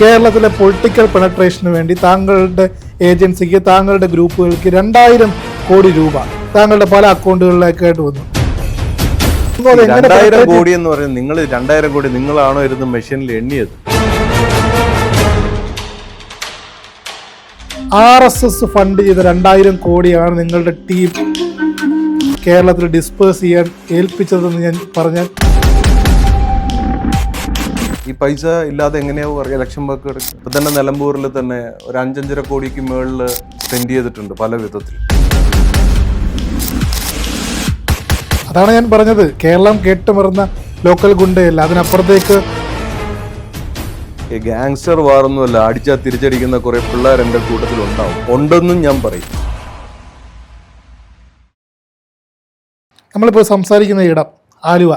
കേരളത്തിലെ പൊളിറ്റിക്കൽ പെനട്രേഷന് വേണ്ടി താങ്കളുടെ ഏജൻസിക്ക് താങ്കളുടെ ഗ്രൂപ്പുകൾക്ക് രണ്ടായിരം കോടി രൂപ താങ്കളുടെ പല അക്കൗണ്ടുകളിലേക്കായിട്ട് വന്നു. രണ്ടായിരം കോടി എന്ന് പറയുന്നത് നിങ്ങൾ രണ്ടായിരം കോടി നിങ്ങളാണോ ഇരുന്ന് മെഷീനിൽ എണ്ണിയത്? ആർ എസ് എസ് ഫണ്ട് ചെയ്ത രണ്ടായിരം കോടിയാണ് നിങ്ങളുടെ ടീം കേരളത്തിൽ ഡിസ്പേഴ്സ് ചെയ്യാൻ ഏൽപ്പിച്ചതെന്ന് ഞാൻ പറഞ്ഞാൽ ഈ പൈസ ഇല്ലാതെ എങ്ങനെയാവും ഇലക്ഷൻ വർക്ക് ഇപ്പം തന്നെ നിലമ്പൂരിൽ തന്നെ ഒരു അഞ്ചഞ്ചര കോടിക്ക് മുകളിൽ സ്പെൻഡ് ചെയ്തിട്ടുണ്ട് പല വിധത്തിൽ. അതാണ് ഞാൻ പറഞ്ഞത്. കേരളം കേട്ടുമറന്ന ലോക്കൽ ഗുണ്ടയല്ല. അതിനപ്പുറത്തേക്ക് ഗാങ്സ്റ്റർ വാറൊന്നുമല്ല അടിച്ചാൽ തിരിച്ചടിക്കുന്ന കുറെ പിള്ളേർ എന്റെ കൂട്ടത്തിൽ ഉണ്ടാവും ഉണ്ടെന്നും ഞാൻ പറയും. നമ്മളിപ്പോൾ സംസാരിക്കുന്ന ഇടം ആലുവ.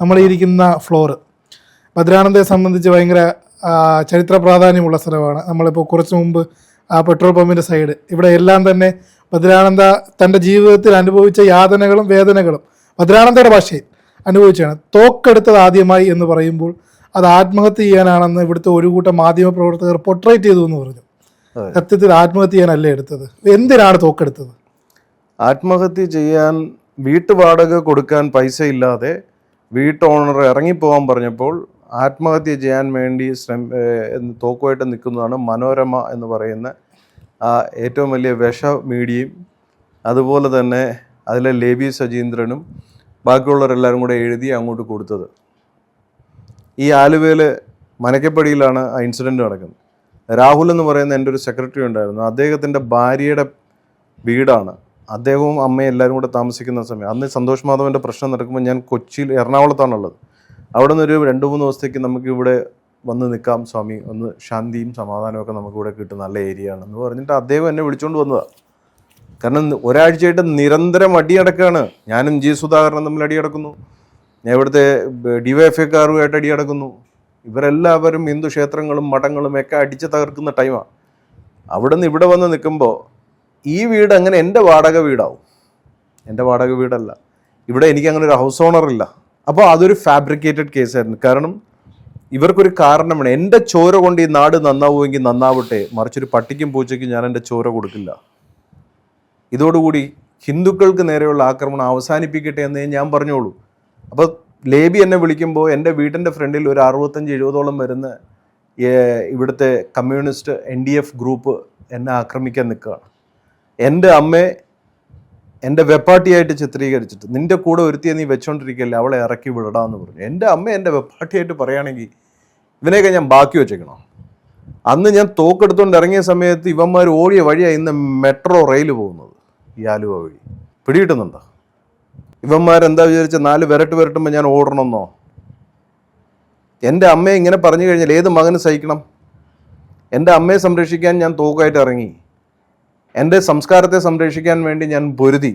നമ്മളിരിക്കുന്ന ഫ്ലോറ് ഭദ്രാനന്ദയെ സംബന്ധിച്ച് ഭയങ്കര ചരിത്ര പ്രാധാന്യമുള്ള സ്ഥലമാണ്. നമ്മളിപ്പോൾ കുറച്ച് മുമ്പ് ആ പെട്രോൾ പമ്പിന്റെ സൈഡ്. ഇവിടെ എല്ലാം തന്നെ ഭദ്രാനന്ദ തന്റെ ജീവിതത്തിൽ അനുഭവിച്ച യാതനകളും വേദനകളും ഭദ്രാനന്ദയുടെ ഭാഷയിൽ അനുഭവിച്ചാണ്. തോക്കെടുത്തത് ആദ്യമായി എന്ന് പറയുമ്പോൾ അത് ആത്മഹത്യ ചെയ്യാനാണെന്ന് ഇവിടുത്തെ ഒരു കൂട്ടം മാധ്യമ പ്രവർത്തകർ പൊട്രേറ്റ് ചെയ്തു എന്ന് പറഞ്ഞു. സത്യത്തിൽ ആത്മഹത്യ ചെയ്യാനല്ലേ എടുത്തത്? എന്തിനാണ് തോക്കെടുത്തത്? ആത്മഹത്യ ചെയ്യാൻ വീട്ടുവാടക കൊടുക്കാൻ പൈസ ഇല്ലാതെ വീട്ടോണർ ഇറങ്ങിപ്പോകാൻ പറഞ്ഞപ്പോൾ ആത്മഹത്യ ചെയ്യാൻ വേണ്ടി ശ്രമ തോക്കുമായിട്ട് നിൽക്കുന്നതാണ് മനോരമ എന്ന് പറയുന്ന ആ ഏറ്റവും വലിയ വിഷ മീഡിയയും അതുപോലെ തന്നെ അതിലെ ലേബി സജീന്ദ്രനും ബാക്കിയുള്ളവരെല്ലാവരും കൂടെ എഴുതി അങ്ങോട്ട് കൊടുത്തത്. ഈ ആലുവയിൽ മനക്കപ്പടിയിലാണ് ആ ഇൻസിഡന്റ് നടക്കുന്നത്. രാഹുൽ എന്ന് പറയുന്ന എന്റെ ഒരു സെക്രട്ടറി ഉണ്ടായിരുന്നു. അദ്ദേഹത്തിന്റെ ഭാര്യയുടെ വീടാണ്. അദ്ദേഹവും അമ്മയും എല്ലാവരും കൂടെ താമസിക്കുന്ന സമയം. അന്ന് സന്തോഷ് മാധവന്റെ പ്രശ്നം നടക്കുമ്പോൾ ഞാൻ കൊച്ചിയിൽ എറണാകുളത്താണുള്ളത്. അവിടെ നിന്ന് ഒരു രണ്ട് മൂന്ന് ദിവസത്തേക്ക് നമുക്ക് ഇവിടെ വന്ന് നിൽക്കാം സ്വാമി. ഒന്ന് ശാന്തിയും സമാധാനവും ഒക്കെ നമുക്ക് ഇവിടെ കിട്ടും നല്ല ഏരിയ ആണെന്ന് പറഞ്ഞിട്ട് അദ്ദേഹം എന്നെ വിളിച്ചുകൊണ്ട് വന്നതാണ് കാരണം ഒരാഴ്ചയായിട്ട് നിരന്തരം അടി അടക്കാണ്. ഞാനും ജി സുധാകരനും തമ്മിൽ അടിയടക്കുന്നു ഞാൻ ഇവിടുത്തെ ഡിവൈഎഫ്ഐക്കാരുമായിട്ട് അടിയടക്കുന്നു ഇവരെല്ലാവരും ഹിന്ദു ക്ഷേത്രങ്ങളും മഠങ്ങളും ഒക്കെ അടിച്ച് തകർക്കുന്ന ടൈമാണ് അവിടെ നിന്ന് ഇവിടെ വന്ന് നിൽക്കുമ്പോൾ ഈ വീട് അങ്ങനെ എന്റെ വാടക വീടാവും. എന്റെ വാടക വീടല്ല. ഇവിടെ എനിക്ക് അങ്ങനെ ഒരു ഹൗസ് ഓണർ ഇല്ല. അപ്പോൾ അതൊരു ഫാബ്രിക്കേറ്റഡ് കേസായിരുന്നു കാരണം ഇവർക്കൊരു കാരണമാണ്. എന്റെ ചോര കൊണ്ട് ഈ നാട് നന്നാവുമെങ്കിൽ നന്നാവട്ടെ. മറിച്ചൊരു പട്ടിക്കും പൂച്ചയ്ക്കും ഞാൻ എന്റെ ചോര കൊടുക്കില്ല. ഇതോടുകൂടി ഹിന്ദുക്കൾക്ക് നേരെയുള്ള ആക്രമണം അവസാനിപ്പിക്കട്ടെ എന്നേ ഞാൻ പറഞ്ഞോളൂ. അപ്പോൾ ലേബി എന്നെ വിളിക്കുമ്പോൾ എന്റെ വീടിന്റെ ഫ്രണ്ടിൽ ഒരു അറുപത്തഞ്ച് എഴുപതോളം വരുന്ന ഇവിടുത്തെ communist N D F group എന്നെ ആക്രമിക്കാൻ നിൽക്കുകയാണ്. എന്റെ അമ്മയെ എന്റെ വെപ്പാട്ടിയായിട്ട് ചിത്രീകരിച്ചിട്ട് നിന്റെ കൂടെ ഒരുത്തിയെ നീ വെച്ചോണ്ടിരിക്കല്ലേ അവളെ ഇറക്കി വിടടാന്ന് പറഞ്ഞു. എന്റെ അമ്മ എന്റെ വെപ്പാട്ടിയായിട്ട് പറയുകയാണെങ്കിൽ ഇവനെയൊക്കെ ഞാൻ ബാക്കി വെച്ചേക്കണോ? അന്ന് ഞാൻ തോക്കെടുത്തുകൊണ്ട് ഇറങ്ങിയ സമയത്ത് ഇവന്മാർ ഓടിയ വഴിയാണ് ഇന്ന് മെട്രോ റെയിൽ പോകുന്നത് ഈ ആലുവ വഴി. പിടികിട്ടുന്നുണ്ടോ? ഇവന്മാരെന്താ വിചാരിച്ച നാല് വിരട്ട് വിരട്ടുമ്പോൾ ഞാൻ ഓടണമെന്നോ? എന്റെ അമ്മയെ ഇങ്ങനെ പറഞ്ഞു കഴിഞ്ഞാൽ ഏത് മകന് സഹിക്കണം? എന്റെ അമ്മയെ സംരക്ഷിക്കാൻ ഞാൻ തോക്കായിട്ട് ഇറങ്ങി. എന്റെ സംസ്കാരത്തെ സംരക്ഷിക്കാൻ വേണ്ടി ഞാൻ പൊരുതി.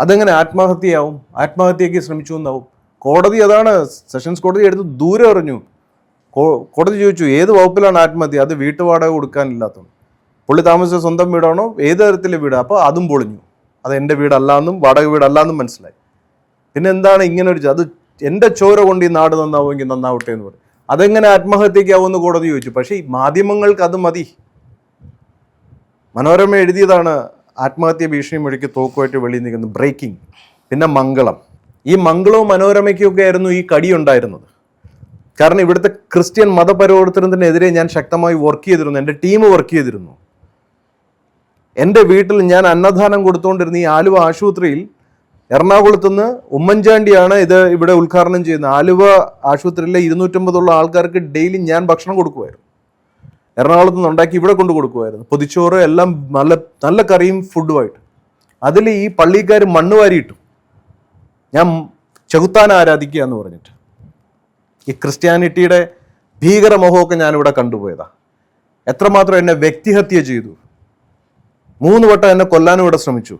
അതെങ്ങനെ ആത്മഹത്യയാവും? ആത്മഹത്യയ്ക്ക് ശ്രമിച്ചു എന്നാവും. കോടതി അതാണ് സെഷൻസ് കോടതി എടുത്ത് ദൂരെ എറിഞ്ഞു. കോടതി ചോദിച്ചു ഏത് വകുപ്പിലാണ് ആത്മഹത്യ? അത് വീട്ടുവാടക കൊടുക്കാനില്ലാത്തത് പുള്ളി താമസിച്ച സ്വന്തം വീടാണോ? ഏത് തരത്തിലെ വീട്? അപ്പോൾ അതും പൊളിഞ്ഞു. അത് എന്റെ വീടല്ലാന്നും വാടക വീടല്ലാന്നും മനസ്സിലായി. പിന്നെ എന്താണ് ഇങ്ങനെ ഒരു അത് എന്റെ ചോര കൊണ്ട് ഈ നാട് നന്നാവുമെങ്കിൽ നന്നാവട്ടെ എന്ന് പറയും അതെങ്ങനെ ആത്മഹത്യക്കാവുമെന്ന് കോടതി ചോദിച്ചു. പക്ഷേ ഈ മാധ്യമങ്ങൾക്ക് അത് മതി. മനോരമ എഴുതിയതാണ് ആത്മഹത്യ ഭീഷണി മൊഴിക്ക് തോക്കുമായിട്ട് വെളിയിൽ നിൽക്കുന്നത് ബ്രേക്കിംഗ്. പിന്നെ മംഗളം. ഈ മംഗളവും മനോരമയ്ക്കൊക്കെ ആയിരുന്നു ഈ കടി ഉണ്ടായിരുന്നത്. കാരണം ഇവിടുത്തെ ക്രിസ്ത്യൻ മതപരിവർത്തനത്തിനെതിരെ ഞാൻ ശക്തമായി വർക്ക് ചെയ്തിരുന്നു. എന്റെ ടീം വർക്ക് ചെയ്തിരുന്നു. എന്റെ വീട്ടിൽ ഞാൻ അന്നദാനം കൊടുത്തുകൊണ്ടിരുന്ന ഈ ആലുവ ആശുപത്രിയിൽ എറണാകുളത്ത് നിന്ന് ഉമ്മൻചാണ്ടിയാണ് ഇത് ഇവിടെ ഉദ്ഘാടനം ചെയ്യുന്നത്. ആലുവ ആശുപത്രിയിലെ ഇരുന്നൂറ്റമ്പതുള്ള ആൾക്കാർക്ക് ഡെയിലി ഞാൻ ഭക്ഷണം കൊടുക്കുമായിരുന്നു. എറണാകുളത്ത് നിന്ന് ഉണ്ടാക്കി ഇവിടെ കൊണ്ട് കൊടുക്കുമായിരുന്നു പൊതിച്ചോറ് എല്ലാം നല്ല നല്ല കറിയും ഫുഡുമായിട്ട് അതിൽ ഈ പള്ളിക്കാർ മണ്ണ് വാരിയിട്ടു. ഞാൻ ചെകുത്താൻ ആരാധിക്കുക എന്ന് പറഞ്ഞിട്ട്. ഈ ക്രിസ്ത്യാനിറ്റിയുടെ ഭീകരമോഹമൊക്കെ ഞാനിവിടെ കണ്ടുപോയതാ. എത്രമാത്രം എന്നെ വ്യക്തിഹത്യ ചെയ്തു. മൂന്ന് വട്ടം എന്നെ കൊല്ലാനും ഇവിടെ ശ്രമിച്ചു.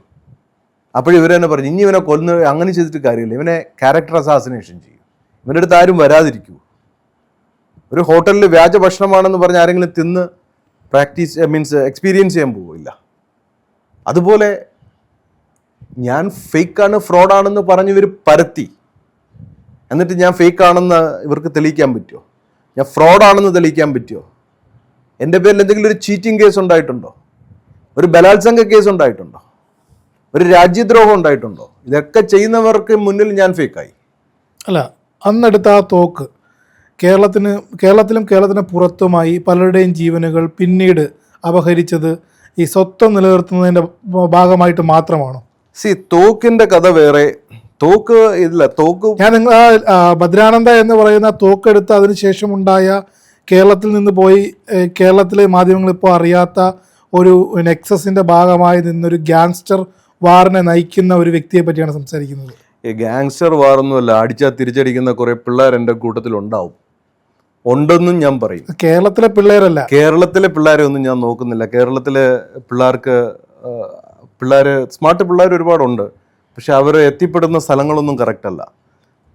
അപ്പോഴും ഇവരെന്നെ പറഞ്ഞു ഇനി ഇവനെ കൊല്ലുന്ന അങ്ങനെ ചെയ്തിട്ട് കാര്യമില്ല. ഇവനെ ക്യാരക്ടർ അസാസിനേഷൻ ചെയ്യും. ഇവന്റെ അടുത്ത് ആരും വരാതിരിക്കൂ. ഒരു ഹോട്ടലിൽ വ്യാജ ഭക്ഷണമാണെന്ന് പറഞ്ഞ് ആരെങ്കിലും തിന്ന് പ്രാക്ടീസ് മീൻസ് എക്സ്പീരിയൻസ് ചെയ്യാൻ പോവില്ല. അതുപോലെ ഞാൻ ഫേക്കാണ് ഫ്രോഡാണെന്ന് പറഞ്ഞ് ഇവർ പരത്തി. എന്നിട്ട് ഞാൻ ഫേക്കാണെന്ന് ഇവർക്ക് തെളിയിക്കാൻ പറ്റുമോ ഞാൻ ഫ്രോഡാണെന്ന് തെളിയിക്കാൻ പറ്റുമോ എന്റെ പേരിൽ എന്തെങ്കിലും ഒരു ചീറ്റിംഗ് കേസ് ഉണ്ടായിട്ടുണ്ടോ? ഒരു ബലാത്സംഗ കേസ് ഉണ്ടായിട്ടുണ്ടോ? ഒരു രാജ്യദ്രോഹം ഉണ്ടായിട്ടുണ്ടോ? ഇതൊക്കെ ചെയ്യുന്നവർക്ക് മുന്നിൽ ഞാൻ ഫേക്കായി. അല്ല അന്നെടുത്ത ആ തോക്ക് കേരളത്തിന് കേരളത്തിലും കേരളത്തിന് പുറത്തുമായി പലരുടെയും ജീവനുകൾ പിന്നീട് അപഹരിച്ചത് ഈ സ്വത്വം നിലനിർത്തുന്നതിന്റെ ഭാഗമായിട്ട് മാത്രമാണോ? സി തോക്കിന്റെ കഥ വേറെ. തോക്ക് ഇല്ല തോക്ക് ഞാൻ നിങ്ങൾ ഭദ്രാനന്ദ എന്ന് പറയുന്ന തോക്കെടുത്ത് അതിനുശേഷം ഉണ്ടായ കേരളത്തിൽ നിന്ന് പോയി കേരളത്തിലെ മാധ്യമങ്ങൾ ഇപ്പോൾ അറിയാത്ത ഒരു നെക്സസിന്റെ ഭാഗമായി നിന്നൊരു ഗ്യാങ്സ്റ്റർ വാറിനെ നയിക്കുന്ന ഒരു വ്യക്തിയെ പറ്റിയാണ് സംസാരിക്കുന്നത്. ഈ ഗാങ്സ്റ്റർ വാറൊന്നുമല്ല അടിച്ചാൽ തിരിച്ചടിക്കുന്ന കുറെ പിള്ളേർ എന്റെ കൂട്ടത്തിൽ ഉണ്ടാവും ഉണ്ടെന്നും ഞാൻ പറയും. കേരളത്തിലെ പിള്ളേരല്ല. കേരളത്തിലെ പിള്ളേരെ ഒന്നും ഞാൻ നോക്കുന്നില്ല. കേരളത്തിലെ പിള്ളേർക്ക് പിള്ളേർ സ്മാർട്ട് പിള്ളേർ ഒരുപാടുണ്ട്. പക്ഷെ അവർ എത്തിപ്പെടുന്ന സ്ഥലങ്ങളൊന്നും കറക്റ്റ് അല്ല.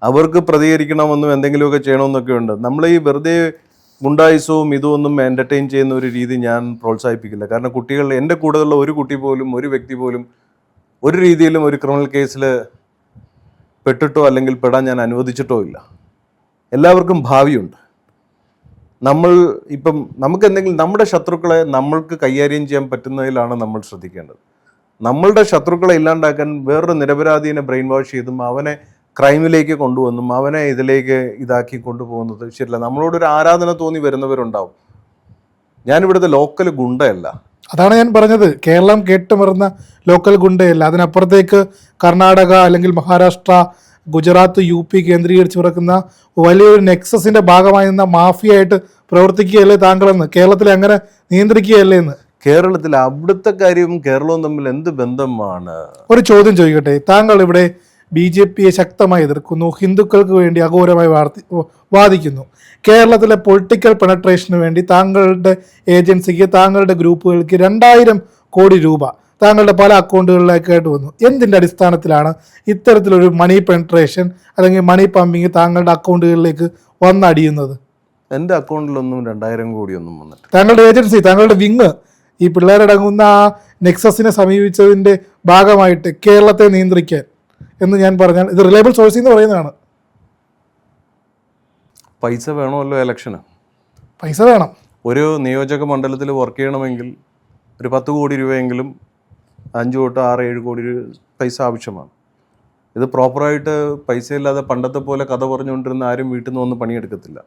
അവർക്ക് പ്രതികരിക്കണമെന്നും എന്തെങ്കിലുമൊക്കെ ചെയ്യണമെന്നൊക്കെ ഉണ്ട്. നമ്മൾ ഈ വെറുതെ ഗുണ്ടായുസവും ഇതൊന്നും എന്റർടൈൻ ചെയ്യുന്ന ഒരു രീതി ഞാൻ പ്രോത്സാഹിപ്പിക്കില്ല. കാരണം കുട്ടികൾ എന്റെ കൂടെയുള്ള ഒരു കുട്ടി പോലും ഒരു വ്യക്തി പോലും ഒരു രീതിയിലും ഒരു ക്രിമിനൽ കേസിൽ പെട്ടിട്ടോ അല്ലെങ്കിൽ പെടാൻ ഞാൻ അനുവദിച്ചിട്ടോ ഇല്ല. എല്ലാവർക്കും ഭാവിയുണ്ട്. നമ്മൾ ഇപ്പം നമുക്ക് എന്തെങ്കിലും നമ്മുടെ ശത്രുക്കളെ നമ്മൾക്ക് കൈകാര്യം ചെയ്യാൻ പറ്റുന്നതിലാണ് നമ്മൾ ശ്രദ്ധിക്കേണ്ടത്. നമ്മളുടെ ശത്രുക്കളെ ഇല്ലാണ്ടാക്കാൻ വേറൊരു നിരപരാധീനെ ബ്രെയിൻ വാഷ് ചെയ്തും അവനെ ക്രൈമിലേക്ക് കൊണ്ടുവന്നും അവനെ ഇതിലേക്ക് ഇതാക്കി കൊണ്ടുപോകുന്നത് ശരിയല്ല. നമ്മളോടൊരു ആരാധന തോന്നി വരുന്നവരുണ്ടാവും. ഞാനിവിടുത്തെ ലോക്കൽ ഗുണ്ടയല്ല. അതാണ് ഞാൻ പറഞ്ഞത്. കേരളം കേട്ടുമറുന്ന ലോക്കൽ ഗുണ്ടയല്ല. അതിനപ്പുറത്തേക്ക് കർണാടക അല്ലെങ്കിൽ മഹാരാഷ്ട്ര ഗുജറാത്ത് യു പി കേന്ദ്രീകരിച്ച് കിടക്കുന്ന വലിയൊരു നെക്സസിന്റെ ഭാഗമായി നിന്ന മാഫിയായിട്ട് പ്രവർത്തിക്കുകയല്ലേ താങ്കളെന്ന്? കേരളത്തിൽ അങ്ങനെ നിയന്ത്രിക്കുകയല്ലേ എന്ന്? കേരളത്തിൽ അവിടുത്തെ കാര്യവും കേരളവും തമ്മിൽ എന്ത് ബന്ധമാണ്? ഒരു ചോദ്യം ചോദിക്കട്ടെ. താങ്കൾ ഇവിടെ ബി ജെ പിയെ ശക്തമായി എതിർക്കുന്നു ഹിന്ദുക്കൾക്ക് വേണ്ടി അഘോരമായി വാർത്തി വാദിക്കുന്നു. കേരളത്തിലെ പൊളിറ്റിക്കൽ പെനട്രേഷന് വേണ്ടി താങ്കളുടെ ഏജൻസിക്ക് താങ്കളുടെ ഗ്രൂപ്പുകൾക്ക് രണ്ടായിരം കോടി രൂപ താങ്കളുടെ പല അക്കൗണ്ടുകളിലേക്കായിട്ട് വന്നു. എന്തിന്റെ അടിസ്ഥാനത്തിലാണ് ഇത്തരത്തിലൊരു മണി പെൻട്രേഷൻ അല്ലെങ്കിൽ മണി പമ്പിങ് താങ്കളുടെ അക്കൗണ്ടുകളിലേക്ക് വന്നടിയുന്നത്? എന്റെ അക്കൗണ്ടിലൊന്നും രണ്ടായിരം കോടിയൊന്നും വന്നിട്ട് താങ്കളുടെ ഏജൻസി താങ്കളുടെ വിങ് ഈ പിള്ളേരടങ്ങുന്ന ആ നെക്സസിനെ സമീപിച്ചതിന്റെ ഭാഗമായിട്ട് കേരളത്തെ നിയന്ത്രിക്കാൻ എന്ന് ഞാൻ പറഞ്ഞാൽ ഇത് റിലയബിൾ സോഴ്സ് എന്ന് പറയുന്നതാണ്. പൈസ വേണമല്ലോ ഇലക്ഷന് പൈസ വേണം. ഒരു നിയോജക മണ്ഡലത്തിൽ വർക്ക് ചെയ്യണമെങ്കിൽ ഒരു പത്ത് കോടി രൂപയെങ്കിലും അഞ്ച് തൊട്ട് ആറ് ഏഴ് കോടി രൂപ പൈസ ആവശ്യമാണ്. ഇത് പ്രോപ്പറായിട്ട് പൈസ ഇല്ലാതെ പണ്ടത്തെ പോലെ കഥ പറഞ്ഞുകൊണ്ടിരുന്ന ആരും വീട്ടിൽ നിന്ന് ഒന്നും പണിയെടുക്കത്തില്ല.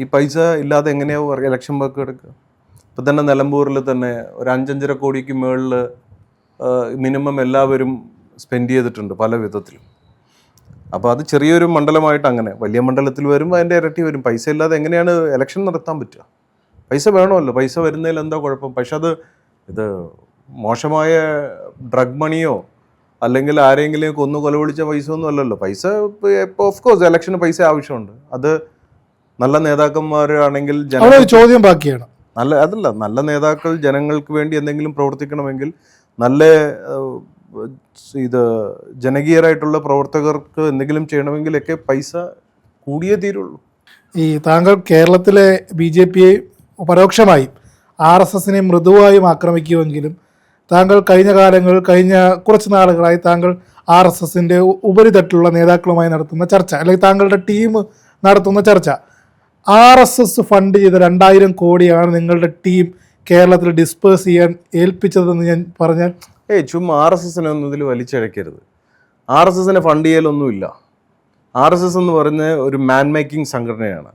ഈ പൈസ ഇല്ലാതെ എങ്ങനെയാവും ഇലക്ഷൻ വർക്ക് എടുക്കുക. ഇപ്പം തന്നെ നിലമ്പൂരിൽ തന്നെ ഒരു അഞ്ചഞ്ചര കോടിക്ക് മുകളിൽ മിനിമം എല്ലാവരും സ്പെൻഡ് ചെയ്തിട്ടുണ്ട് പല വിധത്തിലും. അപ്പോൾ അത് ചെറിയൊരു മണ്ഡലമായിട്ട് അങ്ങനെ വലിയ മണ്ഡലത്തിൽ വരുമ്പോൾ അതിന്റെ ഇരട്ടി വരും. പൈസ ഇല്ലാതെ എങ്ങനെയാണ് എലക്ഷൻ നടത്താൻ പറ്റുക? പൈസ വേണമല്ലോ പൈസ വരുന്നതിൽ എന്താ കുഴപ്പം? പക്ഷെ അത് ഇത് മോശമായ ഡ്രഗ് മണിയോ അല്ലെങ്കിൽ ആരെങ്കിലും കൊന്നു കൊലവിളിച്ച പൈസ ഒന്നും അല്ലല്ലോ. പൈസ ഇപ്പോൾ ഓഫ് കോഴ്സ് എലക്ഷന് പൈസ ആവശ്യമുണ്ട്. അത് നല്ല നേതാക്കന്മാരാണെങ്കിൽ ചോദ്യം ബാക്കിയാണ്. നല്ല അതല്ല നല്ല നേതാക്കൾ ജനങ്ങൾക്ക് വേണ്ടി എന്തെങ്കിലും പ്രവർത്തിക്കണമെങ്കിൽ നല്ല ഇത് ജനകീയരായിട്ടുള്ള പ്രവർത്തകർക്ക് എന്തെങ്കിലും ചെയ്യണമെങ്കിലൊക്കെ പൈസ കൂടിയേ തീരുള്ളൂ. ഈ താങ്കൾ കേരളത്തിലെ ബി ജെ പിയെ പരോക്ഷമായും ആർ എസ് എസിനെ മൃദുവായും ആക്രമിക്കുമെങ്കിലും താങ്കൾ കഴിഞ്ഞ കാലങ്ങൾ കഴിഞ്ഞ കുറച്ച് നാളുകളായി താങ്കൾ ആർ എസ് എസിന്റെ ഉപരിതട്ടിലുള്ള നേതാക്കളുമായി നടത്തുന്ന ചർച്ച അല്ലെങ്കിൽ താങ്കളുടെ ടീം നടത്തുന്ന ചർച്ച ആർ എസ് എസ് ഫണ്ട് ചെയ്ത രണ്ടായിരം കോടിയാണ് നിങ്ങളുടെ ടീം കേരളത്തിൽ ഡിസ്പേഴ്സ് ചെയ്യാൻ ഏൽപ്പിച്ചതെന്ന് ഞാൻ പറഞ്ഞാൽ ഏയ് ചുമ്മാ ആർ എസ് എസിനെ ഒന്നും ഇതിൽ വലിച്ചഴക്കരുത് ആർ എസ് എസിനെ ഫണ്ട് ചെയ്യലൊന്നുമില്ല. ആർ എസ് എസ് എന്ന് പറയുന്ന ഒരു മാൻ മേക്കിംഗ് സംഘടനയാണ്.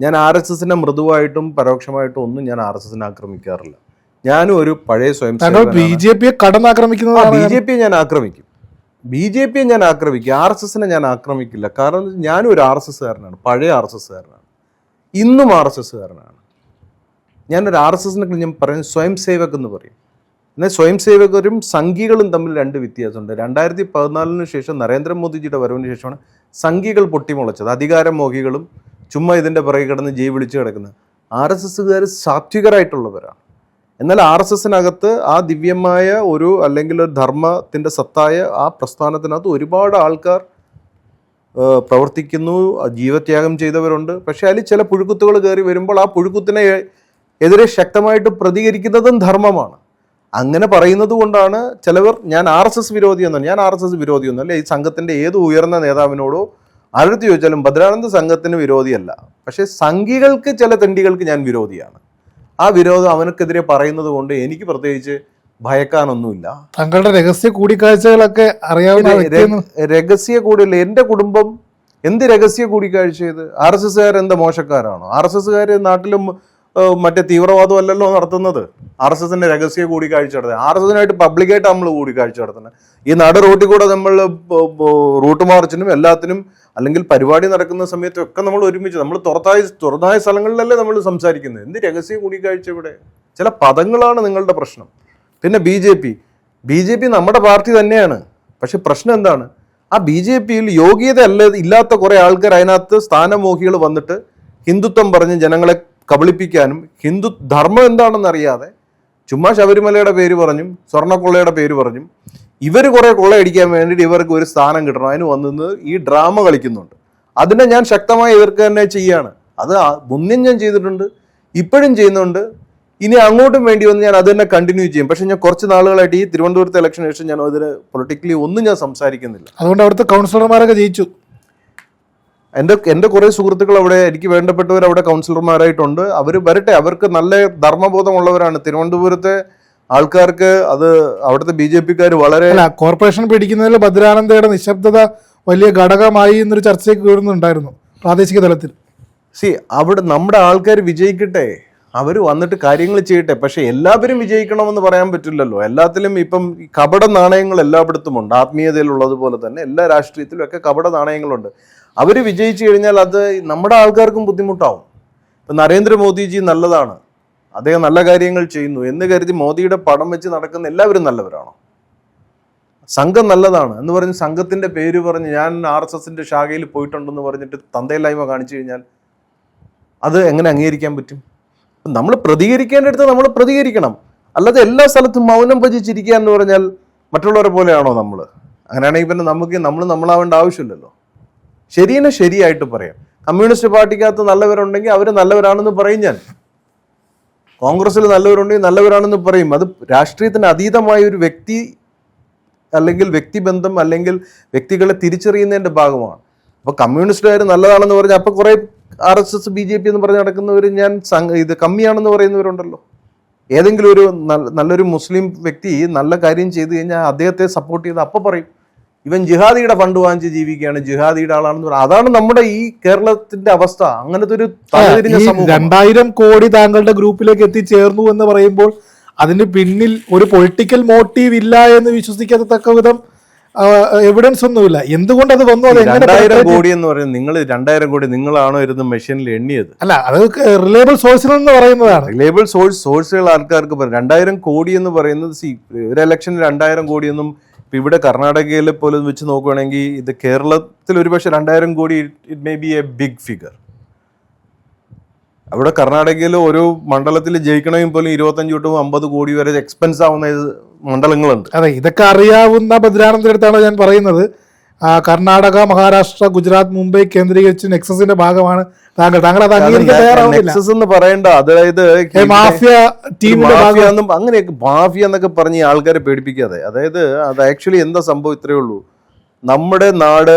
ഞാൻ ആർ എസ് എസിനെ മൃദുവായിട്ടും പരോക്ഷമായിട്ടും ഒന്നും ഞാൻ ആർ എസ് എസിനെ ആക്രമിക്കാറില്ല. ഞാനും ഒരു പഴയ സ്വയം ബി ജെ പിയെ കടന്നാക്രമിക്കുന്നതാണ് ബി ജെ പിയെ ഞാൻ ആക്രമിക്കും. ബി ജെ പിയെ ഞാൻ ആക്രമിക്കും. ആർ എസ് എസിനെ ഞാൻ ആക്രമിക്കില്ല. കാരണം ഞാനും ഒരു ആർ എസ് എസ്സുകാരനാണ് പഴയ ആർ എസ് എസ്സുകാരനാണ് ഇന്നും ആർ എസ് എസ്സുകാരനാണ്. ഞാനൊരു ആർ എസ് എസിനെ ഞാൻ പറയുന്നത് സ്വയം സേവക് എന്ന് പറയും. എന്നാൽ സ്വയം സേവകരും സംഘികളും തമ്മിൽ രണ്ട് വ്യത്യാസമുണ്ട്. രണ്ടായിരത്തി പതിനാലിന് ശേഷം നരേന്ദ്രമോദിജിയുടെ വരവിന് ശേഷമാണ് സംഘികൾ പൊട്ടിമുളച്ചത്. അധികാരമോഹികളും ചുമ്മാ ഇതിന്റെ പുറകെ കിടന്ന് ജയ് വിളിച്ച് കിടക്കുന്നത്. ആർ എസ് എസ്സുകാർ സാത്വികരായിട്ടുള്ളവരാണ്. എന്നാൽ ആർ എസ് എസിനകത്ത് ആ ദിവ്യമായ ഒരു അല്ലെങ്കിൽ ഒരു ധർമ്മത്തിന്റെ സത്തായ ആ പ്രസ്ഥാനത്തിനകത്ത് ഒരുപാട് ആൾക്കാർ പ്രവർത്തിക്കുന്നു ജീവത്യാഗം ചെയ്തവരുണ്ട്. പക്ഷേ അതിൽ ചില പുഴുക്കുത്തുകൾ കയറി വരുമ്പോൾ ആ പുഴുക്കുത്തിനെ എതിരെ ശക്തമായിട്ട് പ്രതികരിക്കുന്നതും ധർമ്മമാണ്. അങ്ങനെ പറയുന്നത് കൊണ്ടാണ് ചിലവർ ഞാൻ ആർ എസ് എസ് വിരോധി എന്നാണ് ഞാൻ ആർ എസ് എസ് വിരോധി ഒന്നല്ല ഈ സംഘത്തിന്റെ ഏത് ഉയർന്ന നേതാവിനോടോ ആരുടെ ചോദിച്ചാലും ഭദ്രാനന്ദ സംഘത്തിന് വിരോധിയല്ല. പക്ഷേ സംഘികൾക്ക് ചില തെണ്ടികൾക്ക് ഞാൻ വിരോധിയാണ്. ആ വിരോധം അവനക്കെതിരെ പറയുന്നത് കൊണ്ട് എനിക്ക് പ്രത്യേകിച്ച് ഭയക്കാനൊന്നുമില്ല. താങ്കളുടെ രഹസ്യ കൂടിക്കാഴ്ചകളൊക്കെ അറിയാവുന്ന രഹസ്യ കൂടിയല്ല എന്റെ കുടുംബം എന്ത് രഹസ്യ കൂടിക്കാഴ്ച ചെയ്ത്? ആർ എസ് എസ്സുകാർ എന്താ മോശക്കാരാണോ? ആർ എസ് എസ്സുകാർ നാട്ടിലും മറ്റേ തീവ്രവാദം അല്ലല്ലോ നടത്തുന്നത്. ആർ എസ് എസിന്റെ രഹസ്യ കൂടിക്കാഴ്ച നടത്തുന്നത്. ആർ എസ് എസിനായിട്ട് പബ്ലിക്കായിട്ട് നമ്മൾ കൂടിക്കാഴ്ച നടത്തുന്നത്. ഈ നട റോട്ടിൽ കൂടെ നമ്മൾ റൂട്ട് മാർച്ചിനും എല്ലാത്തിനും അല്ലെങ്കിൽ പരിപാടി നടക്കുന്ന സമയത്തൊക്കെ നമ്മൾ ഒരുമിച്ച് നമ്മൾ തുറത്തായ തുറന്നായ സ്ഥലങ്ങളിലല്ലേ നമ്മൾ സംസാരിക്കുന്നത്. എന്ത് രഹസ്യ കൂടിക്കാഴ്ച ഇവിടെ? ചില പദങ്ങളാണ് നിങ്ങളുടെ പ്രശ്നം. പിന്നെ B J P B J P നമ്മുടെ പാർട്ടി തന്നെയാണ്. പക്ഷെ പ്രശ്നം എന്താണ്? ആ ബി ജെ പിയിൽ യോഗ്യത അല്ല ഇല്ലാത്ത കുറേ ആൾക്കാർ അതിനകത്ത് സ്ഥാനമോഹികൾ വന്നിട്ട് ഹിന്ദുത്വം പറഞ്ഞ് ജനങ്ങളെ കബളിപ്പിക്കാനും ഹിന്ദു ധർമ്മം എന്താണെന്ന് അറിയാതെ ചുമ്മാ ശബരിമലയുടെ പേര് പറഞ്ഞും സ്വർണക്കൊള്ളയുടെ പേര് പറഞ്ഞും ഇവർ കുറേ കൊള്ളയടിക്കാൻ വേണ്ടിയിട്ട് ഇവർക്ക് ഒരു സ്ഥാനം കിട്ടണം. അതിന് വന്നത് ഈ ഡ്രാമ കളിക്കുന്നുണ്ട്. അതിനെ ഞാൻ ശക്തമായി എതിർക്കുക തന്നെ ചെയ്യാണ്. അത് മുന്നേ ഞാൻ ചെയ്തിട്ടുണ്ട്. ഇപ്പോഴും ചെയ്യുന്നുണ്ട്. ഇനി അങ്ങോട്ടും വേണ്ടി വന്ന് ഞാൻ അത് തന്നെ കണ്ടിന്യൂ ചെയ്യും. പക്ഷെ ഞാൻ കുറച്ച് നാളുകളായിട്ട് ഈ തിരുവനന്തപുരത്ത് ഇലക്ഷന് ശേഷം ഞാൻ അതിന് പൊളിറ്റിക്കലി ഒന്നും ഞാൻ സംസാരിക്കുന്നില്ല. അതുകൊണ്ട് അവിടുത്തെ കൗൺസിലർമാരൊക്കെ ജയിച്ചു. എന്റെ എന്റെ കുറേ സുഹൃത്തുക്കൾ അവിടെ എനിക്ക് വേണ്ടപ്പെട്ടവർ അവിടെ കൗൺസിലർമാരായിട്ടുണ്ട് അവർ വരട്ടെ അവർക്ക് നല്ല ധർമ്മബോധമുള്ളവരാണ്. തിരുവനന്തപുരത്തെ ആൾക്കാർക്ക് അത് അവിടുത്തെ ബി ജെ പിക്കാർ വളരെ കോർപ്പറേഷൻ പിടിക്കുന്നതിൽ ഭദ്രാനന്ദയുടെ നിശബ്ദത വലിയ ഘടകമായി എന്നൊരു ചർച്ചയ്ക്ക് വീഴുന്നുണ്ടായിരുന്നു പ്രാദേശിക തലത്തിൽ. സി അവിടെ നമ്മുടെ ആൾക്കാർ വിജയിക്കട്ടെ. അവർ വന്നിട്ട് കാര്യങ്ങൾ ചെയ്യട്ടെ. പക്ഷെ എല്ലാവരും വിജയിക്കണമെന്ന് പറയാൻ പറ്റില്ലല്ലോ. എല്ലാത്തിലും ഇപ്പം കപട നാണയങ്ങൾ എല്ലായിടത്തും ഉണ്ട്. ആത്മീയതയിലുള്ളതുപോലെ തന്നെ എല്ലാ രാഷ്ട്രീയത്തിലും ഒക്കെ കപട നാണയങ്ങളുണ്ട്. അവർ വിജയിച്ചു കഴിഞ്ഞാൽ അത് നമ്മുടെ ആൾക്കാർക്കും ബുദ്ധിമുട്ടാവും. ഇപ്പം നരേന്ദ്രമോദിജി നല്ലതാണ്. അദ്ദേഹം നല്ല കാര്യങ്ങൾ ചെയ്യുന്നു എന്ന് കരുതി മോദിയുടെ പടം വെച്ച് നടക്കുന്ന എല്ലാവരും നല്ലവരാണോ? സംഘം നല്ലതാണ് എന്ന് പറഞ്ഞ് സംഘത്തിന്റെ പേര് പറഞ്ഞ് ഞാൻ ആർ എസ് എസിന്റെ ശാഖയിൽ പോയിട്ടുണ്ടെന്ന് പറഞ്ഞിട്ട് തന്തയില്ലായ്മ കാണിച്ചു കഴിഞ്ഞാൽ അത് എങ്ങനെ അംഗീകരിക്കാൻ പറ്റും? നമ്മൾ പ്രതികരിക്കേണ്ടടുത്ത് നമ്മൾ പ്രതികരിക്കണം. അല്ലാതെ എല്ലാ സ്ഥലത്തും മൗനം ഭജിച്ചിരിക്കുക എന്ന് പറഞ്ഞാൽ മറ്റുള്ളവരെ പോലെയാണോ നമ്മൾ? അങ്ങനെയാണെങ്കിൽ പിന്നെ നമുക്ക് നമ്മൾ നമ്മളാവേണ്ട ആവശ്യമില്ലല്ലോ. ശരിയെന്നെ ശരിയായിട്ട് പറയാം. കമ്മ്യൂണിസ്റ്റ് പാർട്ടിക്കകത്ത് നല്ലവരുണ്ടെങ്കിൽ അവർ നല്ലവരാണെന്ന് പറയും ഞാൻ. കോൺഗ്രസ്സിൽ നല്ലവരുണ്ടെങ്കിൽ നല്ലവരാണെന്ന് പറയും. അത് രാഷ്ട്രീയത്തിന് അതീതമായ ഒരു വ്യക്തി അല്ലെങ്കിൽ വ്യക്തിബന്ധം അല്ലെങ്കിൽ വ്യക്തികളെ തിരിച്ചറിയുന്നതിന്റെ ഭാഗമാണ്. അപ്പോൾ കമ്മ്യൂണിസ്റ്റുകാർ നല്ലതാണെന്ന് പറഞ്ഞാൽ അപ്പോൾ കുറെ R S S B J P എന്ന് പറഞ്ഞ് നടക്കുന്നവർ ഞാൻ ഇത് കമ്മിയാണെന്ന് പറയുന്നവരുണ്ടല്ലോ. ഏതെങ്കിലും ഒരു നല്ലൊരു മുസ്ലിം വ്യക്തി നല്ല കാര്യം ചെയ്തു കഴിഞ്ഞാൽ അദ്ദേഹത്തെ സപ്പോർട്ട് ചെയ്ത് അപ്പം പറയും ഇവൻ ജിഹാദിയുടെ ഫണ്ട് വാങ്ങിച്ച് ജീവിക്കുകയാണ് ജിഹാദിയുടെ ആളാണെന്ന് പറയുന്നത് അതാണ് നമ്മുടെ ഈ കേരളത്തിന്റെ അവസ്ഥ. അങ്ങനത്തെ ഒരു രണ്ടായിരം കോടി താങ്കളുടെ ഗ്രൂപ്പിലേക്ക് എത്തിച്ചേർന്നു എന്ന് പറയുമ്പോൾ അതിന് പിന്നിൽ ഒരു പൊളിറ്റിക്കൽ മോട്ടീവ് ഇല്ല എന്ന് വിശ്വസിക്കത്തക്ക വിധം എവിഡൻസ് ഒന്നുമില്ല. എന്തുകൊണ്ട് അത് വന്നു? അത് രണ്ടായിരം കോടി എന്ന് പറയുന്നത് നിങ്ങൾ രണ്ടായിരം കോടി നിങ്ങളാണോ ഇരുന്ന് മെഷീനിൽ എണ്ണിയത്? അല്ല അത് റിലയബിൾ സോഴ്സിൽ എന്ന് പറയുന്നതാണ്. റിലയബിൾ സോഴ്സ് സോഴ്സുകൾ ആൾക്കാർക്ക് പറയും രണ്ടായിരം കോടി എന്ന് പറയുന്നത് സി ഒരു ഇലക്ഷൻ രണ്ടായിരം കോടിയൊന്നും ഇപ്പൊ ഇവിടെ കർണാടകയിൽ പോലും വെച്ച് നോക്കുകയാണെങ്കിൽ ഇത് കേരളത്തിൽ ഒരുപക്ഷെ രണ്ടായിരം കോടി it may be a big figure അവിടെ കർണാടകയിൽ ഓരോ മണ്ഡലത്തിൽ ജയിക്കണമെങ്കിൽ പോലും ഇരുപത്തഞ്ച് തൊട്ടും അമ്പത് കോടി വരെ എക്സ്പെൻസ് ആവുന്ന മണ്ഡലങ്ങളുണ്ട്. അതെ ഇതൊക്കെ അറിയാവുന്ന ബദ്രാനന്ദന്റെ അടുത്താണ് ഞാൻ പറയുന്നത്. കർണാടക മഹാരാഷ്ട്ര ഗുജറാത്ത് മുംബൈ കേന്ദ്രീകരിച്ച് നെക്സസിന്റെ ഭാഗമാണ് താങ്കൾ. താങ്കൾ അത് അംഗീകരിക്കാൻ തയ്യാറാവുന്നില്ല. നെക്സസ് എന്ന് പറയണ്ട അതായത് മാഫിയ ടീമിന്റെ മാഫിയ ഭാഗം എന്നും അങ്ങനെയൊക്കെ മാഫിയ എന്നൊക്കെ പറഞ്ഞ് ആൾക്കാരെ പേടിപ്പിക്കാതെ അതായത് അത് ആക്ച്വലി എന്താ സംഭവം ഇത്രയേ ഉള്ളൂ. നമ്മുടെ നാട്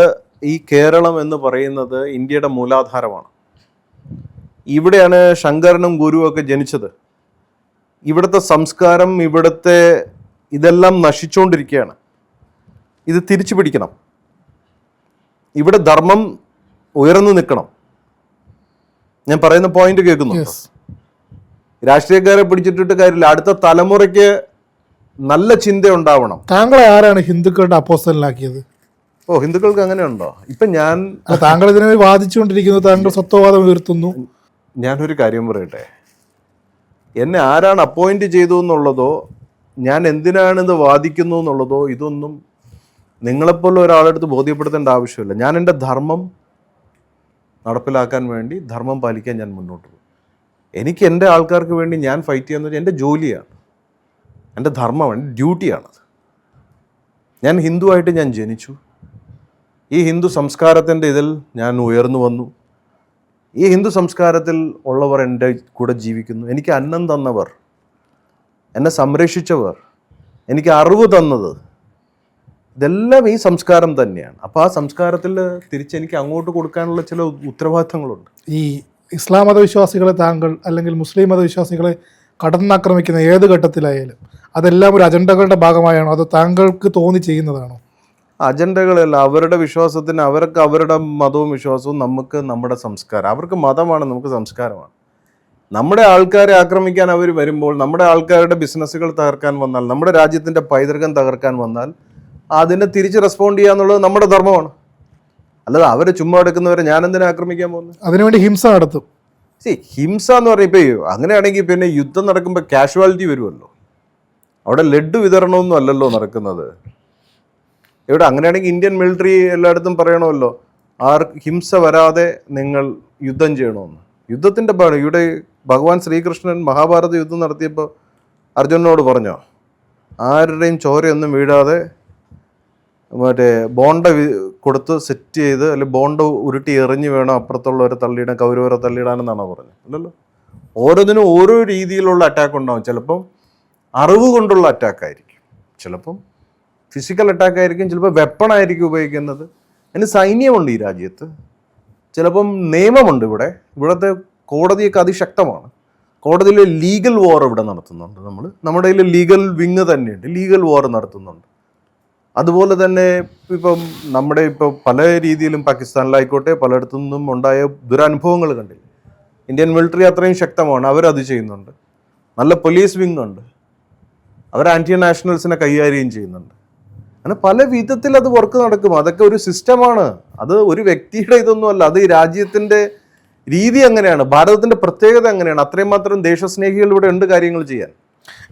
ഈ കേരളം എന്ന് പറയുന്നത് ഇന്ത്യയുടെ മൂലാധാരമാണ്. ഇവിടെയാണ് ശങ്കരനും ഗുരുവും ഒക്കെ ജനിച്ചത്. ഇവിടുത്തെ സംസ്കാരം ഇവിടുത്തെ ഇതെല്ലാം നശിച്ചുകൊണ്ടിരിക്കുകയാണ് ഇത് തിരിച്ചു പിടിക്കണം. ഇവിടെ ധർമ്മം ഉയർന്നു നിൽക്കണം. ഞാൻ പറയുന്ന പോയിന്റ് കേൾക്കുന്നു രാഷ്ട്രീയക്കാരെ പിടിച്ചിട്ടിട്ട് കാര്യമില്ല. അടുത്ത തലമുറയ്ക്ക് നല്ല ചിന്ത ഉണ്ടാവണം താങ്കളെ ആരാണ് ഹിന്ദുക്കളുടെ അപ്പോസ്റ്റലിലാക്കിയത് ഓ ഹിന്ദുക്കൾക്ക് അങ്ങനെയുണ്ടോ? ഇപ്പൊ ഞാൻ താങ്കൾ ഇതിനെ വാദിച്ചുകൊണ്ടിരിക്കുന്നു. താങ്കൾ സ്വത്വവാദം ഉയർത്തുന്നു. ഞാനൊരു കാര്യം പറയട്ടെ. എന്നെ ആരാണ് അപ്പോയിന്റ് ചെയ്തു എന്നുള്ളതോ ഞാൻ എന്തിനാണ് ഇത് വാദിക്കുന്നു എന്നുള്ളതോ ഇതൊന്നും നിങ്ങളെപ്പോലെ ഒരാളെടുത്ത് ബോധ്യപ്പെടുത്തേണ്ട ആവശ്യമില്ല. ഞാൻ എന്റെ ധർമ്മം നടപ്പിലാക്കാൻ വേണ്ടി ധർമ്മം പാലിക്കാൻ ഞാൻ മുന്നോട്ട് പോകും. എനിക്ക് എന്റെ ആൾക്കാർക്ക് വേണ്ടി ഞാൻ ഫൈറ്റ് ചെയ്യാന്ന് വെച്ചാൽ എന്റെ ജോലിയാണ്. എന്റെ ധർമ്മമാണ് എന്റെ ഡ്യൂട്ടിയാണത് ഞാൻ ഹിന്ദുവായിട്ട് ഞാൻ ജനിച്ചു. ഈ ഹിന്ദു സംസ്കാരത്തിന്റെ ഇതിൽ ഞാൻ ഉയർന്നു വന്നു. ഈ ഹിന്ദു സംസ്കാരത്തിൽ ഉള്ളവർ എന്റെ കൂടെ ജീവിക്കുന്നു. എനിക്ക് അന്നം തന്നവർ എന്നെ സംരക്ഷിച്ചവർ എനിക്ക് അറിവ് തന്നത് ഇതെല്ലാം ഈ സംസ്കാരം തന്നെയാണ്. അപ്പോൾ ആ സംസ്കാരത്തിൽ തിരിച്ചെനിക്ക് അങ്ങോട്ട് കൊടുക്കാനുള്ള ചില ഉത്തരവാദിത്തങ്ങളുണ്ട്. ഈ ഇസ്ലാം മതവിശ്വാസികളെ താങ്കൾ അല്ലെങ്കിൽ മുസ്ലിം മതവിശ്വാസികളെ കടന്നാക്രമിക്കുന്ന ഏത് ഘട്ടത്തിലായാലും അതെല്ലാം ഒരു അജണ്ടകളുടെ ഭാഗമായാണോ? അതോ താങ്കൾക്ക് തോന്നി ചെയ്യുന്നതാണോ? അജണ്ടകളല്ല അവരുടെ വിശ്വാസത്തിന് അവർക്ക് അവരുടെ മതവും വിശ്വാസവും നമുക്ക് നമ്മുടെ സംസ്കാരം. അവർക്ക് മതമാണ് നമുക്ക് സംസ്കാരമാണ്. നമ്മുടെ ആൾക്കാരെ ആക്രമിക്കാൻ അവർ വരുമ്പോൾ നമ്മുടെ ആൾക്കാരുടെ ബിസിനസ്സുകൾ തകർക്കാൻ വന്നാൽ നമ്മുടെ രാജ്യത്തിന്റെ പൈതൃകം തകർക്കാൻ വന്നാൽ അതിനെ തിരിച്ച് റെസ്പോണ്ട് ചെയ്യുക എന്നുള്ളത് നമ്മുടെ ധർമ്മമാണ്. അല്ലാതെ അവരെ ചുമ്മാ എടുക്കുന്നവരെ ഞാൻ എന്തിനാ ആക്രമിക്കാൻ പോകുന്നത്? അതിനുവേണ്ടി ഹിംസ നടത്തും. സി ഹിംസ എന്ന് പറഞ്ഞാൽ ഇപ്പോൾ അങ്ങനെയാണെങ്കിൽ പിന്നെ യുദ്ധം നടക്കുമ്പോൾ കാഷ്വാലിറ്റി വരുമല്ലോ. അവിടെ ലഡ് വിതരണമൊന്നും അല്ലല്ലോ നടക്കുന്നത്. ഇവിടെ അങ്ങനെയാണെങ്കിൽ ഇന്ത്യൻ മിലിറ്ററി എല്ലായിടത്തും പറയണമല്ലോ ആർ ഹിംസ വരാതെ നിങ്ങൾ യുദ്ധം ചെയ്യണമെന്ന് യുദ്ധത്തിന്റെ ഭാഗം ഇവിടെ ഭഗവാൻ ശ്രീകൃഷ്ണൻ മഹാഭാരത യുദ്ധം നടത്തിയപ്പോൾ അർജുനനോട് പറഞ്ഞോ ആരുടെയും ചോരയൊന്നും വീഴാതെ മറ്റേ ബോണ്ട കൊടുത്ത് സെറ്റ് ചെയ്ത് അല്ലെ ബോണ്ട ഉരുട്ടി എറിഞ്ഞ് വേണം അപ്പുറത്തുള്ളവരെ തള്ളിയിടാൻ കൗരവരെ തള്ളിയിടാനെന്നാണോ പറഞ്ഞത്? അല്ലല്ലോ ഓരോന്നിനും ഓരോ രീതിയിലുള്ള അറ്റാക്ക് ഉണ്ടാവും. ചിലപ്പം അറിവ് കൊണ്ടുള്ള അറ്റാക്ക് ആയിരിക്കും. ചിലപ്പം ഫിസിക്കൽ അറ്റാക്ക് ആയിരിക്കും. ചിലപ്പോൾ വെപ്പണായിരിക്കും ഉപയോഗിക്കുന്നത്. അതിന് സൈന്യമുണ്ട് ഈ രാജ്യത്ത്. ചിലപ്പം നിയമമുണ്ട് ഇവിടെ. ഇവിടുത്തെ കോടതിയൊക്കെ അതിശക്തമാണ്. കോടതിയിൽ ലീഗൽ വാർ ഇവിടെ നടത്തുന്നുണ്ട് നമ്മൾ നമ്മുടെ കയ്യിൽ ലീഗൽ വിങ് തന്നെയുണ്ട്. ലീഗൽ വാർ നടത്തുന്നുണ്ട്. അതുപോലെ തന്നെ ഇപ്പം നമ്മുടെ ഇപ്പോൾ പല രീതിയിലും പാകിസ്ഥാനിലായിക്കോട്ടെ പലയിടത്തു നിന്നും ഉണ്ടായ ദുരനുഭവങ്ങൾ കണ്ടില്ല? ഇന്ത്യൻ മിലിറ്ററി അത്രയും ശക്തമാണ്. അവരത് ചെയ്യുന്നുണ്ട്. നല്ല പോലീസ് വിങ് ഉണ്ട്. അവർ ആന്റി നാഷണൽസിനെ കൈകാര്യം ചെയ്യുന്നുണ്ട്. അങ്ങനെ പല വിധത്തിൽ അത് വർക്ക് നടക്കും. അതൊക്കെ ഒരു സിസ്റ്റമാണ് അത് ഒരു വ്യക്തിയുടെ ഇതൊന്നും അല്ല. അത് ഈ രാജ്യത്തിന്റെ രീതി അങ്ങനെയാണ്. ഭാരതത്തിന്റെ പ്രത്യേകത അങ്ങനെയാണ്. അത്രയും മാത്രം ദേശസ്നേഹികൾ ഇവിടെ ഉണ്ട് കാര്യങ്ങൾ ചെയ്യാൻ.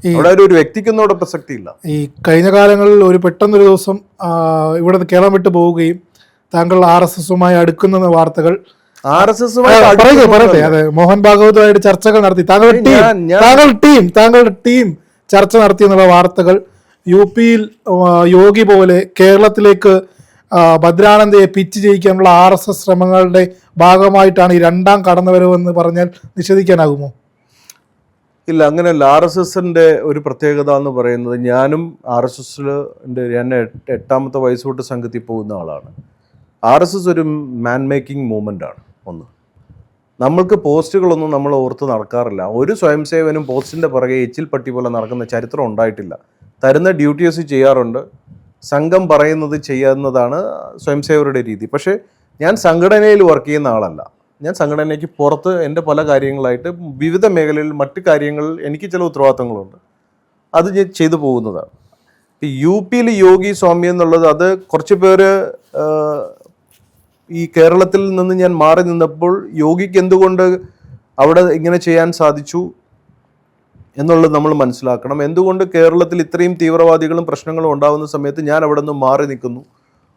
ഈ അവിടെ ഒരു വ്യക്തിക്കൊന്നും അവിടെ പ്രസക്തിയില്ല ഈ കഴിഞ്ഞ കാലങ്ങളിൽ ഒരു പെട്ടെന്നൊരു ദിവസം ഇവിടെ നിന്ന് കേരളം വിട്ടു പോവുകയും താങ്കൾ ആർ എസ് എസുമായി അടുക്കുന്ന വാർത്തകൾ. ആർ എസ് എസ് പറയട്ടെ പറയട്ടെ. അതെ മോഹൻ ഭാഗവതുമായിട്ട് ചർച്ചകൾ നടത്തി. താങ്കളുടെ ടീം താങ്കളുടെ ടീം താങ്കളുടെ ടീം ചർച്ച നടത്തി എന്നുള്ള വാർത്തകൾ യു പിയിൽ യോഗി പോലെ കേരളത്തിലേക്ക് ഭദ്രാനന്ദയെ പിച്ച് ജയിക്കാനുള്ള ആർ എസ് എസ് ശ്രമങ്ങളുടെ ഭാഗമായിട്ടാണ് ഈ രണ്ടാം കടന്നുവരവെന്ന് പറഞ്ഞാൽ നിഷേധിക്കാനാകുമോ? ഇല്ല അങ്ങനെയല്ല. ആർ എസ് എസിന്റെ ഒരു പ്രത്യേകത എന്ന് പറയുന്നത് ഞാനും ആർ എസ് എസിൽ ഞാൻ എട്ട്- എട്ടാമത്തെ വയസ്സ് തൊട്ട് സംഘത്തിൽ പോകുന്ന ആളാണ്. ആർ എസ് എസ് ഒരു മാൻ മേക്കിംഗ് മൂവ്മെന്റ് ആണ് ഒന്ന്. നമ്മൾക്ക് പോസ്റ്റുകളൊന്നും നമ്മൾ ഓർത്ത് നടക്കാറില്ല. ഒരു സ്വയംസേവനും പോസ്റ്റിന്റെ പുറകെ എച്ചിൽ പട്ടി പോലെ നടക്കുന്ന ചരിത്രം ഉണ്ടായിട്ടില്ല. തരുന്ന ഡ്യൂട്ടീസ് ചെയ്യാറുണ്ട്. സംഘം പറയുന്നത് ചെയ്യുന്നതാണ് സ്വയം സേവരുടെ രീതി. പക്ഷേ ഞാൻ സംഘടനയിൽ വർക്ക് ചെയ്യുന്ന ആളല്ല. ഞാൻ സംഘടനയ്ക്ക് പുറത്ത് എന്റെ പല കാര്യങ്ങളായിട്ട് വിവിധ മേഖലയിൽ മറ്റു കാര്യങ്ങൾ എനിക്ക് ചില ഉത്തരവാദിത്തങ്ങളുണ്ട്. അത് ഞാൻ ചെയ്തു പോകുന്നതാണ്. യു പിയിൽ യോഗി സ്വാമി എന്നുള്ളത് അത് കുറച്ച് പേര് ഈ കേരളത്തിൽ നിന്ന് ഞാൻ മാറി നിന്നപ്പോൾ യോഗിക്ക് എന്തുകൊണ്ട് അവിടെ ഇങ്ങനെ ചെയ്യാൻ സാധിച്ചു? എന്നുള്ളത് നമ്മൾ മനസ്സിലാക്കണം. എന്തുകൊണ്ട് കേരളത്തിൽ ഇത്രയും തീവ്രവാദികളും പ്രശ്നങ്ങളും ഉണ്ടാകുന്ന സമയത്ത് ഞാൻ അവിടെ നിന്ന് മാറി നിൽക്കുന്നു?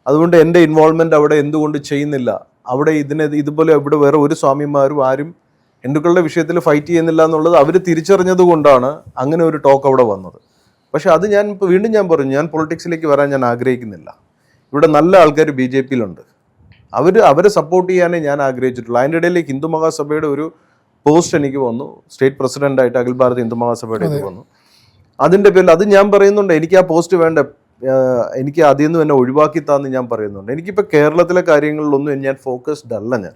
അതുകൊണ്ട് എന്റെ ഇൻവോൾവ്മെന്റ് അവിടെ എന്തുകൊണ്ട് ചെയ്യുന്നില്ല? അവിടെ ഇതിനെ ഇതുപോലെ ഇവിടെ വേറെ ഒരു സ്വാമിമാരും ആരും ഹിന്ദുക്കളുടെ വിഷയത്തിൽ ഫൈറ്റ് ചെയ്യുന്നില്ല എന്നുള്ളത് അവർ തിരിച്ചറിഞ്ഞത് കൊണ്ടാണ് അങ്ങനെ ഒരു ടോക്ക് അവിടെ വന്നത്. പക്ഷെ അത് ഞാൻ ഇപ്പോൾ വീണ്ടും ഞാൻ പറഞ്ഞു ഞാൻ പൊളിറ്റിക്സിലേക്ക് വരാൻ ഞാൻ ആഗ്രഹിക്കുന്നില്ല. ഇവിടെ നല്ല ആൾക്കാർ ബി ജെ പിയിലുണ്ട്. അവർ അവരെ സപ്പോർട്ട് ചെയ്യാനേ ഞാൻ ആഗ്രഹിച്ചിട്ടുള്ളൂ. അതിന്റെ ഇടയിൽ ഹിന്ദു മഹാസഭയുടെ ഒരു പോസ്റ്റ് എനിക്ക് വന്നു. സ്റ്റേറ്റ് പ്രസിഡന്റായിട്ട് അഖിൽ ഭാരത് ഹിന്ദു മഹാസഭയുടെ ഇത് വന്നു. അതിന്റെ പേരിൽ അത് ഞാൻ പറയുന്നുണ്ട്. എനിക്ക് ആ പോസ്റ്റ് വേണ്ട. എനിക്ക് അതിൽ നിന്ന് എന്നെ ഒഴിവാക്കി താന്ന് ഞാൻ പറയുന്നുണ്ട്. എനിക്കിപ്പോൾ കേരളത്തിലെ കാര്യങ്ങളിലൊന്നും ഞാൻ ഫോക്കസ്ഡ് അല്ല ഞാൻ.